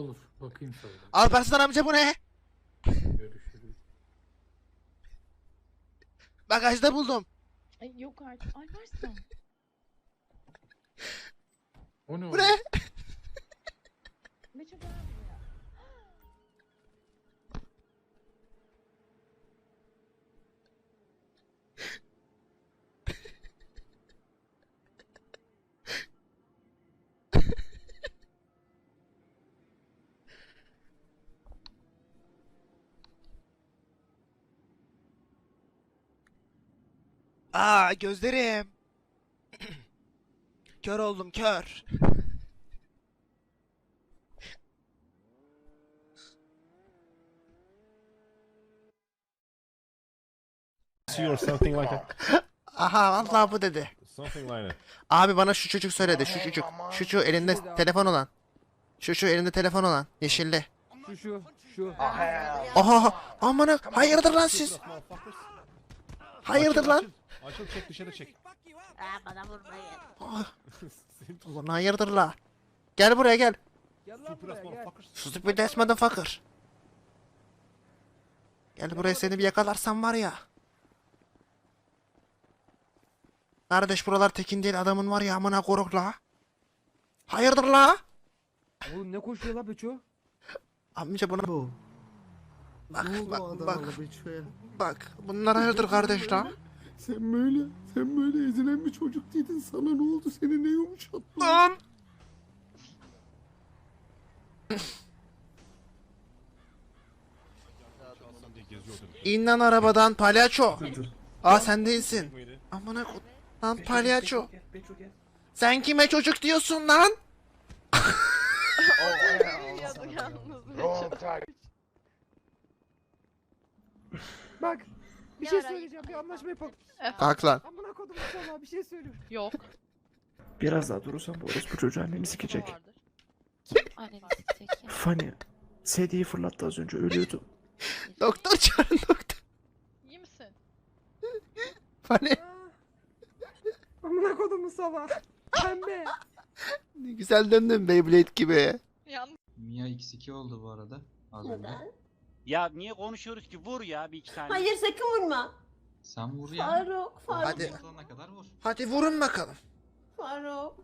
Olur. Bakayım sonra. Alparslan amca bu ne? Görüşürüz. Bagajda buldum. Ay yok artık. Ay varsın. O ne Bu oğlum? Ne çok önemli ya. Aa gözlerim. kör oldum kör. See or something like that. Aha vallahi bu dedi. Something like that. Abi bana şu çocuk söyledi. Şu çocuk. Şu şu elinde telefon olan. Şu şu elinde telefon olan. Yeşilli. Şu şu şu. Aha amına hayırdır lan siz? Hayırdır lan? Açıl çek dışarı çek. Aa, bana vurmayın. Ah, Ulan hayırdır la? Gel buraya gel. Gel lan Stupid ass buraya gel. Stupid ass motherfucker. Gel buraya seni bir yakalarsam var ya. Kardeş buralar tekin değil adamın var ya amına koruk la. Hayırdır la? Oğlum ne koşuyor la Beço? Amca buna Bu. bak bak bak bak bunlar hayırdır kardeş la? Sen böyle, sen böyle ezilen bir çocuk değildin. Sana ne oldu? Seni ne yumuşattı? Lan! diye geziyordur. İn lan arabadan palyaço. Aa sen değilsin. Amına kod. Lan palyaço. Sen kime çocuk diyorsun lan? Bak. Bir şey söyleyeceğim bir anlaşma yapalım. Kalk lan. Amına kodum sana bir şey söylüyorum. Yok. Biraz daha durursan bu orospu çocuğu anneni sikecek. Vardır. Kim anneni sikecek ya? Fanny. Sedyeyi fırlattı az önce ölüyordu. Doktor çağırın doktor. İyi misin? Hani Amına kodumu sabah. Pembe. ne güzel döndün Beyblade gibi. Yanlış. Mia x2 oldu bu arada. Az önce. Neden? Ya niye konuşuyoruz ki? Vur ya bir iki tane. Hayır sakın vurma. Sen vur ya. Faruk, Faruk, Hadi. Kadar vur. Hadi vurun bakalım. Faruk.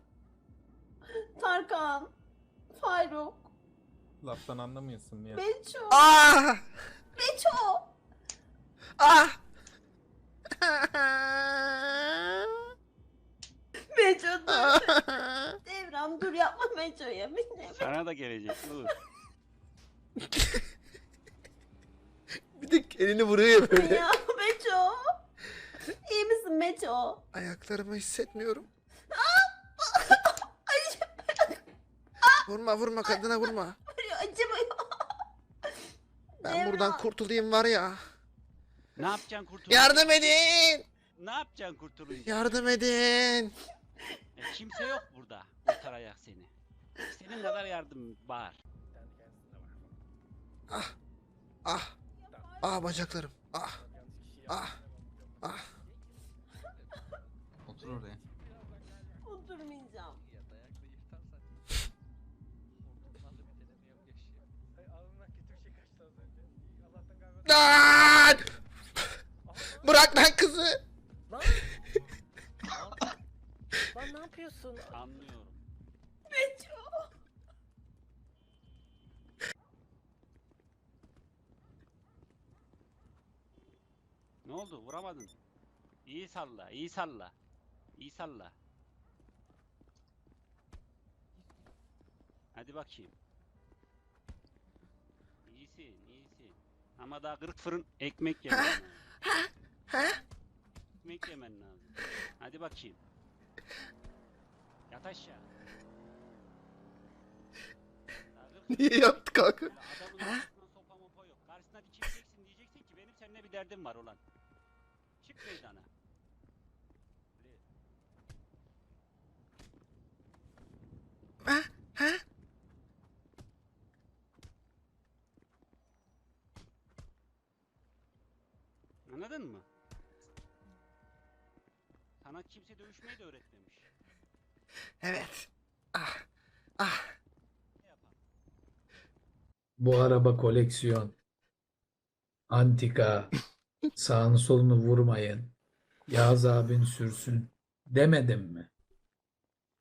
Tarkan. Faruk. Laftan anlamıyorsun ya. Beço. Ah! Beço. Ah! Beço dur. Devran dur yapma Beço'ya. Sana da gelecek. Dur. bir de elini vuruyor ya böyle. Ya Beço. İyi misin Beço? Ayaklarımı hissetmiyorum. vurma vurma kadına vurma. Acımıyor. Ben Devran. buradan kurtulayım var ya. Ne yapacaksın kurtulunca? Yardım edin! Ne yapacaksın kurtulunca? Yardım edin! E, kimse yok burada. Kurtaracak seni. Senin kadar yardım var. Ah! Ah! Ah bacaklarım. Ah! Ah! Ah! Otur oraya. Oturmayacağım. Lan! Bırak lan kızı! Lan ne yapıyorsun? Anlıyorum. Beço. Ne oldu? Vuramadın. İyi salla, iyi salla. İyi salla. Hadi bakayım. İyisin, iyisin. Ama daha 40 fırın ekmek yemen lazım. Ekmek yemen lazım. Hadi bakayım. Yat aşağı. Daha 40 Niye yattı kanka? Adamın arkasından sopa mopa yok. Karşısına dikeceksin diyeceksin ki benim seninle bir derdim var olan. Meydana. Ha? Ha? Anladın mı? Sana kimse dövüşmeyi de öğretmemiş. Evet. Ah! Ah! Bu araba koleksiyon. Antika. Sağını solunu vurmayın. Yağız abin sürsün. Demedim mi?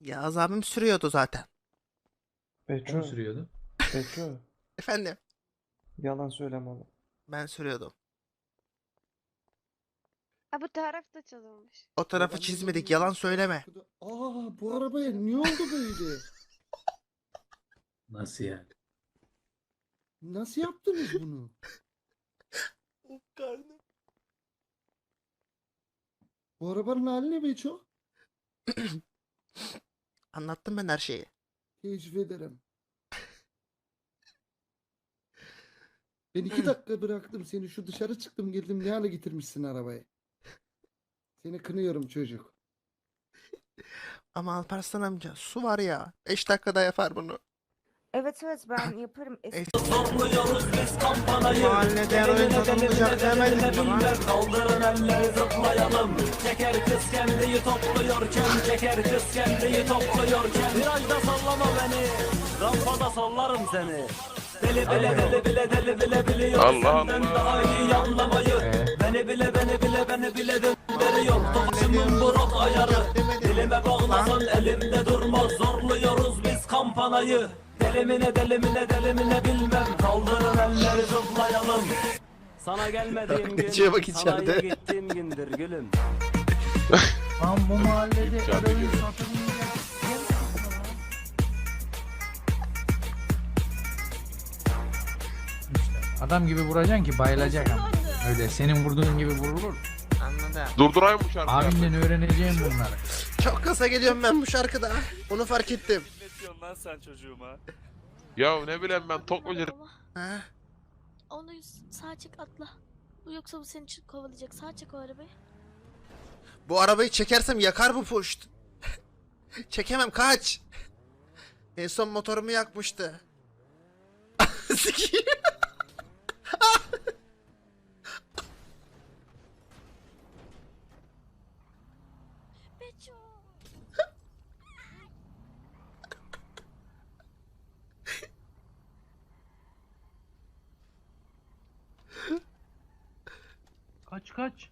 Yağız abim sürüyordu zaten. Beço, sürüyordu? Beço. Efendim Yalan söyleme oğlum. ben sürüyordum. Ha bu taraf da çalınmış. O tarafı çizmedik yalan söyleme. Aa bu arabaya ne oldu böyle? Nasıl yani? Nasıl yaptınız bunu? Bu arabanın hali ne Beço? Anlattım ben her şeyi. Teessüf ederim. Ben iki dakika bıraktım seni şu dışarı çıktım geldim ne hale getirmişsin arabayı. Seni kınıyorum çocuk. Ama Alparslan amca su var ya 5 dakikada yapar bunu. Evet evet ben yaparım. Es- Mahallede oyun tanınacak demedik mi lan? Kaldırın elleri zıplayalım. Çeker kız kendiyi topluyorken, çeker kız kendiyi topluyorken. Virajda sallama beni, rampada sallarım seni. Deli bile deli bile deli bile biliyor Allah senden Allah. daha iyi anlamayı. Beni bile beni bile beni bile döndürüyor. Topçumun bu rot ayarı. Dilime bağlasan elimde durmaz. Zorluyoruz biz kampanayı. Delimine delimine delimine bilmem. Kaldırın elleri zıplayalım. Sana gelmediğim gün, bak içeride. gittiğim gündür gülüm. Lan bu mahallede eroin satılmayacak. Adam gibi vuracaksın ki bayılacak ama. Öyle senin vurduğun gibi vurulur. Anladım. Durdurayım bu şarkıyı. Abimden öğreneceğim bunları. Çok kısa geliyorum ben bu şarkıda. Onu fark ettim. Lan sen çocuğuma? Ya ne bileyim ben tok mu Ha? Onu sağ çek atla. Yoksa bu seni kovalayacak. Sağ çek o arabayı. Bu arabayı çekersem yakar bu puşt. Çekemem kaç. En son motorumu yakmıştı. Sikeyim. Beço. Kaç kaç.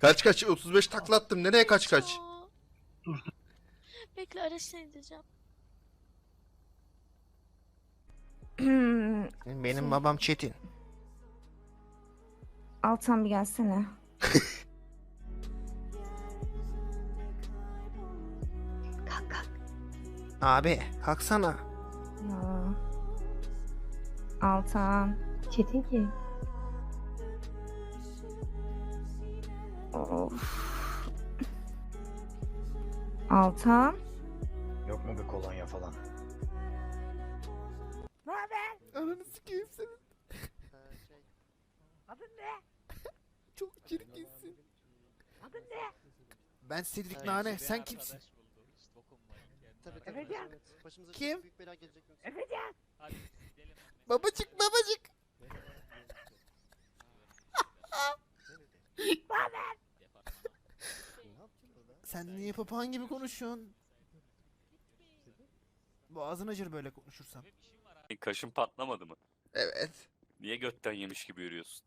Kaç kaç 35 taklattım. Nereye kaç kaç? Dur Bekle araçla gideceğim. Benim babam Çetin. Altan bir gelsene. kalk kalk. Abi kalksana. Ya. Altan. Çetin ki. Of. Altan. Yok mu bir kolonya falan? Ananı sikeyim senin. Adın ne? Çok çirkinsin. Ben Sidrik Nane. Sen kimsin? Efecan. Kim? Efecan. Babacık babacık. Sen niye papağan gibi konuşuyorsun? Boğazın acır böyle konuşursan. Kaşın patlamadı mı? Evet. Niye götten yemiş gibi yürüyorsun?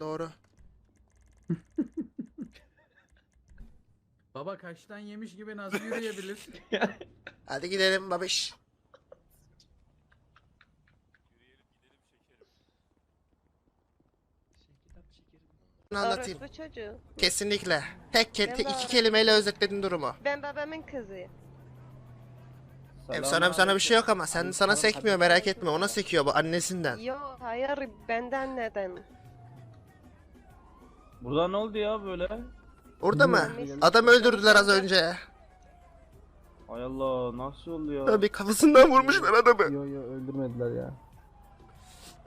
Doğru. Baba kaçtan yemiş gibi nasıl yürüyebilir? Hadi gidelim babiş. Anlatayım. çocuğu. Kesinlikle. Tek ke- Ben de- iki kelimeyle özetledin durumu. Ben babamın kızıyım. Hem sana sana bir şey yok ama sen sana sekmiyor merak etme. Ona sekiyor bu annesinden. Yok hayır benden neden? Burada ne oldu ya böyle? Orada mı? Adam öldürdüler az önce. Ay Allah nasıl oldu ya? Abi kafasından vurmuşlar adamı. Yo yo öldürmediler ya.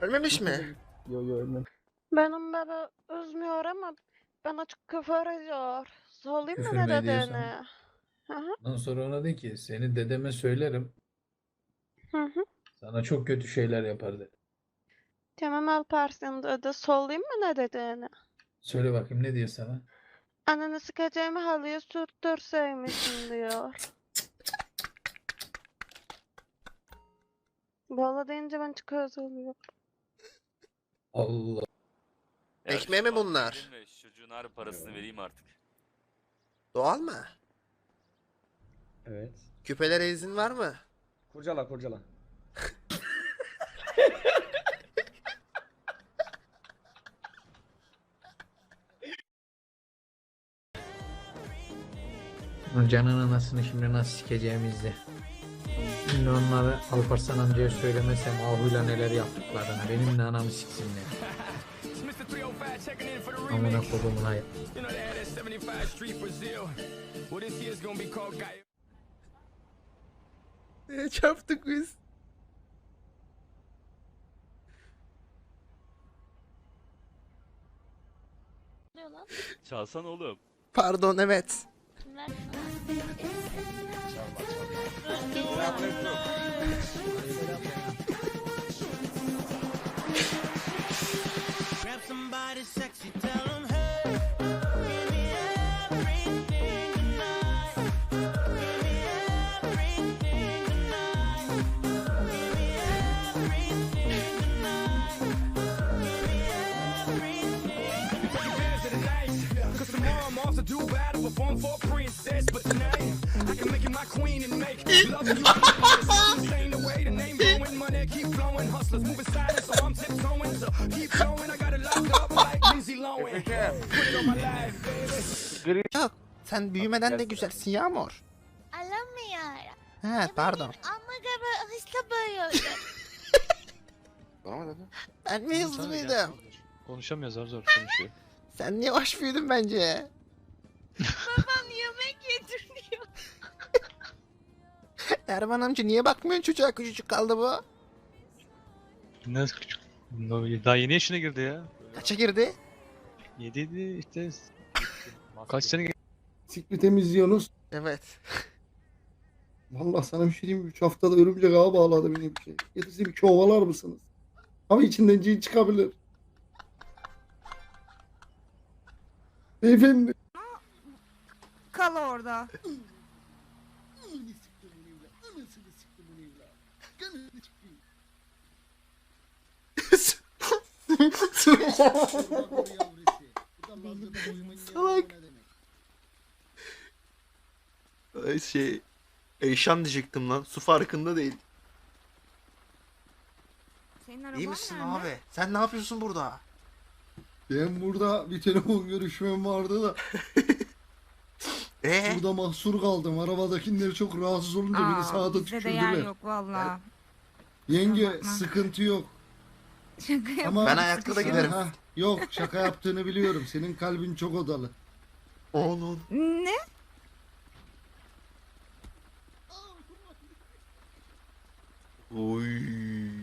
Ölmemiş mi? Yo yo ölmedi. Benim baba üzmüyor ama bana çok küfür ediyor. Küfür mi mü ne ediyorsun? dediğini? Hı hı. Ondan sonra ona de ki seni dedeme söylerim. Hı hı. Sana çok kötü şeyler yapar dedi. Tamam Alparslan dedi. Söyleyeyim mi ne dediğini? Söyle bakayım ne diyor sana? Ananı sıkacağımı halıya sürtürseymişsin diyor. Bağla deyince ben çıkıyoruz oluyor. Allah. Ekmeği mi bunlar? Çocuğun harbi parasını vereyim artık. Doğal mı? Evet. Küpelere izin var mı? Kurcala kurcala. Canın anasını şimdi nasıl sikeceğimizde. Şimdi onları Alparslan amcaya söylemesem ahuyla neler yaptıklarını benimle anamı siksinler. Amına kodumun hayat. Ne çarptık biz? Çalsan oğlum. Pardon evet. somebody sexy, tell them, hey, give me everything tonight. Give me everything tonight. Give me everything tonight. Give me everything tonight. Put your the night. Cause tomorrow I'm off to do battle, perform for princess. But tonight, I can make you my queen and make love you. Kimler? Yok. Sen büyümeden de güzelsin Yağmur. Alamıyorum. He pardon. Ama galiba hızlı böyle. Ben mi hızlı mıydım? Konuşamıyor zor zor konuşuyor. Sen yavaş büyüdün bence. Babam yemek yediriyor. Erman amca niye bakmıyorsun çocuğa küçücük kaldı bu? Nasıl küçük? Daha yeni yaşına girdi ya. Kaça girdi? 7 işte. Kaç sene Sik mi temizliyorsunuz? Evet. Vallahi sana bir şey diyeyim mi? 3 haftada örümcek ağa bağladı beni bir şey. Gerisi bir kovalar mısınız? Ama içinden cin çıkabilir. Beyefendi. Kal orada. Salak. Ay şey... Eyşan diyecektim lan. Su farkında değil. Senin İyi misin abi? Sen ne yapıyorsun burada? Ben burada bir telefon görüşmem vardı da Ee? burada mahsur kaldım. Arabadakiler çok rahatsız olunca beni sağda tükürdüler. valla. Yenge bakma. sıkıntı yok. Şaka Ama Ben ayakta da giderim. Ha, yok şaka yaptığını biliyorum. Senin kalbin çok odalı. Onun. Ne? Oy.